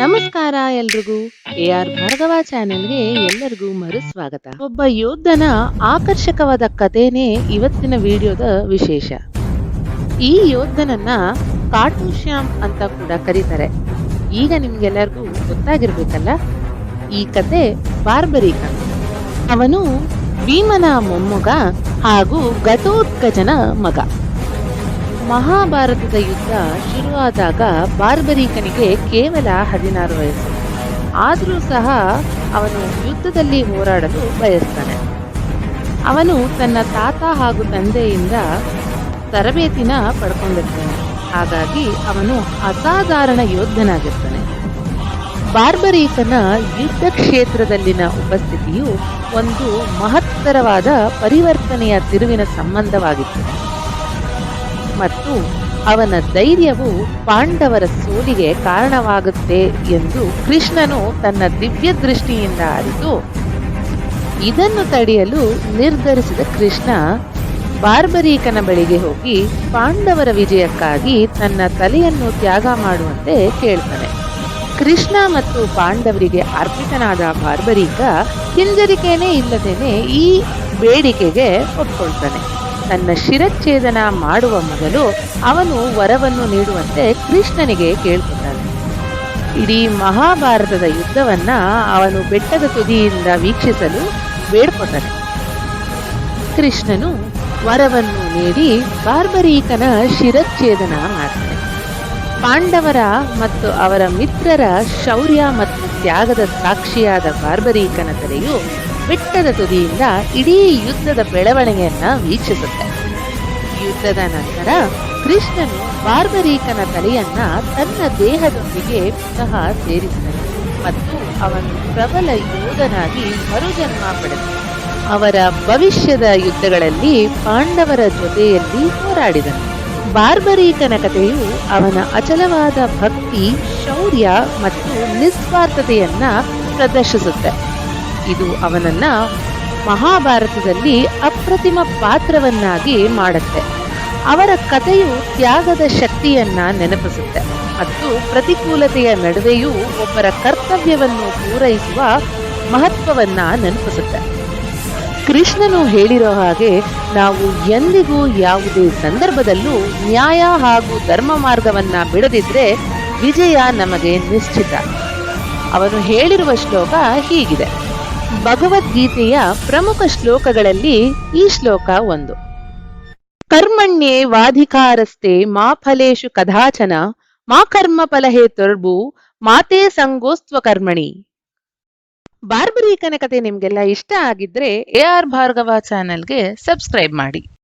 ನಮಸ್ಕಾರ ಎಲ್ರಿಗೂ. A R Bhargava ಚಾನೆಲ್ಗೆ ಎಲ್ಲರಿಗೂ ಮರು ಸ್ವಾಗತ ಒಬ್ಬ ಯೋಧನ ಆಕರ್ಷಕವಾದ ಕಥೆನೇ ಇವತ್ತಿನ ವಿಡಿಯೋದ ವಿಶೇಷ. ಈ ಯೋಧನನ್ನ ಕಾಟು ಶ್ಯಾಮ್ ಅಂತ ಕೂಡ ಕರೀತಾರೆ. ಈಗ ನಿಮ್ಗೆಲ್ಲರಿಗೂ ಗೊತ್ತಾಗಿರ್ಬೇಕಲ್ಲ? ಈ ಕತೆ ಬಾರ್ಬರಿಕ ಅವನು ಭೀಮನ ಮೊಮ್ಮಗ ಹಾಗೂ ಘಟೋತ್ಕಜನ ಮಗ. ಮಹಾಭಾರತದ ಯುದ್ಧ ಶುರುವಾದಾಗ ಬಾರ್ಬರೀಕನಿಗೆ ಕೇವಲ ಹದಿನಾರು ವಯಸ್ಸು. ಆದರೂ ಸಹ ಅವನು ಯುದ್ಧದಲ್ಲಿ ಹೋರಾಡಲು ಬಯಸ್ತಾನೆ. ಅವನು ತನ್ನ ತಾತ ಹಾಗೂ ತಂದೆಯಿಂದ ತರಬೇತಿನ ಪಡ್ಕೊಂಡಿರ್ತಾನೆ. ಹಾಗಾಗಿ ಅವನು ಅಸಾಧಾರಣ ಯೋಧನಾಗಿರ್ತಾನೆ ಬಾರ್ಬರೀಕನ ಯುದ್ಧ ಕ್ಷೇತ್ರದಲ್ಲಿನ ಉಪಸ್ಥಿತಿಯು ಒಂದು ಮಹತ್ತರವಾದ ಪರಿವರ್ತನೆಯ ತಿರುವಿನ ಸಂಬಂಧವಾಗಿತ್ತು. ಮತ್ತು ಅವನ ಧೈರ್ಯವು ಪಾಂಡವರ ಸೋಲಿಗೆ ಕಾರಣವಾಗುತ್ತೆ ಎಂದು ಕೃಷ್ಣನು ತನ್ನ ದಿವ್ಯ ದೃಷ್ಟಿಯಿಂದ ಅರಿತು. ಇದನ್ನು ತಡೆಯಲು ನಿರ್ಧರಿಸಿದ ಕೃಷ್ಣ ಬಾರ್ಬರೀಕನ ಬಳಿಗೆ ಹೋಗಿ ಪಾಂಡವರ ವಿಜಯಕ್ಕಾಗಿ ತನ್ನ ತಲೆಯನ್ನು ತ್ಯಾಗ ಮಾಡುವಂತೆ ಕೇಳ್ತಾನೆ. ಕೃಷ್ಣ ಮತ್ತು ಪಾಂಡವರಿಗೆ ಅರ್ಪಿತನಾದ ಬಾರ್ಬರೀಕ ಹಿಂಜರಿಕೆನೇ ಇಲ್ಲದೇನೆ ಈ ಬೇಡಿಕೆಗೆ ಒಪ್ಕೊಳ್ತಾನೆ. ತನ್ನ ಶಿರಚ್ಛೇದನ ಮಾಡುವ ಮೊದಲು ಅವನು ವರವನ್ನು ನೀಡುವಂತೆ ಕೃಷ್ಣನಿಗೆ ಕೇಳ್ಕೊಂಡನು ಇಡೀ ಮಹಾಭಾರತದ ಯುದ್ಧವನ್ನ ಅವನು ಬೆಟ್ಟದ ತುದಿಯಿಂದ ವೀಕ್ಷಿಸಲು ಬೇಡ್ಕೊಂಡನು ಕೃಷ್ಣನು ವರವನ್ನು ನೀಡಿ ಬಾರ್ಬರೀಕನ ಶಿರಚ್ಛೇದನ ಮಾಡ್ತಾನೆ. ಪಾಂಡವರ ಮತ್ತು ಅವರ ಮಿತ್ರರ ಶೌರ್ಯ ಮತ್ತು ತ್ಯಾಗದ ಸಾಕ್ಷಿಯಾದ ಬಾರ್ಬರೀಕನ ತಲೆಯು ಬೆಟ್ಟದ ತುದಿಯಿಂದ ಇಡೀ ಯುದ್ಧದ ಬೆಳವಣಿಗೆಯನ್ನ ವೀಕ್ಷಿಸುತ್ತೆ. ಯುದ್ಧದ ನಂತರ ಕೃಷ್ಣನು ಬಾರ್ಬರೀಕನ ತಲೆಯನ್ನ ತನ್ನ ದೇಹದೊಂದಿಗೆ ಸಹ ಸೇರಿಸಿದನು ಮತ್ತು ಅವನು ಪ್ರಬಲ ಯೋಧನಾಗಿ ಮರುಜನ್ಮ ಪಡೆದನು. ಅವರ ಭವಿಷ್ಯದ ಯುದ್ಧಗಳಲ್ಲಿ ಪಾಂಡವರ ಜೊತೆಯಲ್ಲಿ ಹೋರಾಡಿದನು. ಬಾರ್ಬರೀಕನ ಕಥೆಯು ಅವನ ಅಚಲವಾದ ಭಕ್ತಿ, ಶೌರ್ಯ ಮತ್ತು ನಿಸ್ವಾರ್ಥತೆಯನ್ನ ಪ್ರದರ್ಶಿಸುತ್ತೆ. ಇದು ಅವನನ್ನ ಮಹಾಭಾರತದಲ್ಲಿ ಅಪ್ರತಿಮ ಪಾತ್ರವನ್ನಾಗಿ ಮಾಡುತ್ತೆ. ಅವರ ಕಥೆಯು ತ್ಯಾಗದ ಶಕ್ತಿಯನ್ನ ನೆನಪಿಸುತ್ತೆ. ಮತ್ತು ಪ್ರತಿಕೂಲತೆಯ ನಡುವೆಯೂ ಒಬ್ಬರ ಕರ್ತವ್ಯವನ್ನು ಪೂರೈಸುವ ಮಹತ್ವವನ್ನ ನೆನಪಿಸುತ್ತೆ. ಕೃಷ್ಣನು ಹೇಳಿರೋ ಹಾಗೆ ನಾವು ಎಂದಿಗೂ ಯಾವುದೇ ಸಂದರ್ಭದಲ್ಲೂ ನ್ಯಾಯ ಹಾಗೂ ಧರ್ಮ ಮಾರ್ಗವನ್ನ ಬಿಡದಿದ್ರೆ ವಿಜಯ ನಮಗೆ ನಿಶ್ಚಿತ. ಅವನು ಹೇಳಿರುವ ಶ್ಲೋಕ ಹೀಗಿದೆ. ಭಗವದ್ಗೀತೆಯ ಪ್ರಮುಖ ಶ್ಲೋಕಗಳಲ್ಲಿ ಈ ಶ್ಲೋಕ ಒಂದು. ಕರ್ಮಣ್ಯೇ ವಾಧಿಕಾರಸ್ತೆ ಮಾ ಫಲೇಶು ಕದಾಚನ, ಮಾ ಕರ್ಮ ಫಲಹೇತುರ್ಭು ಮಾತೇ ಸಂಗೋಸ್ತ್ವ ಕರ್ಮಣಿ. ಬಾರ್ಬರೀಕನ ಕತೆ ನಿಮ್ಗೆಲ್ಲ ಇಷ್ಟ ಆಗಿದ್ರೆ ಎ ಆರ್ ಭಾರ್ಗವ ಚಾನೆಲ್ಗೆ ಸಬ್ಸ್ಕ್ರೈಬ್ ಮಾಡಿ.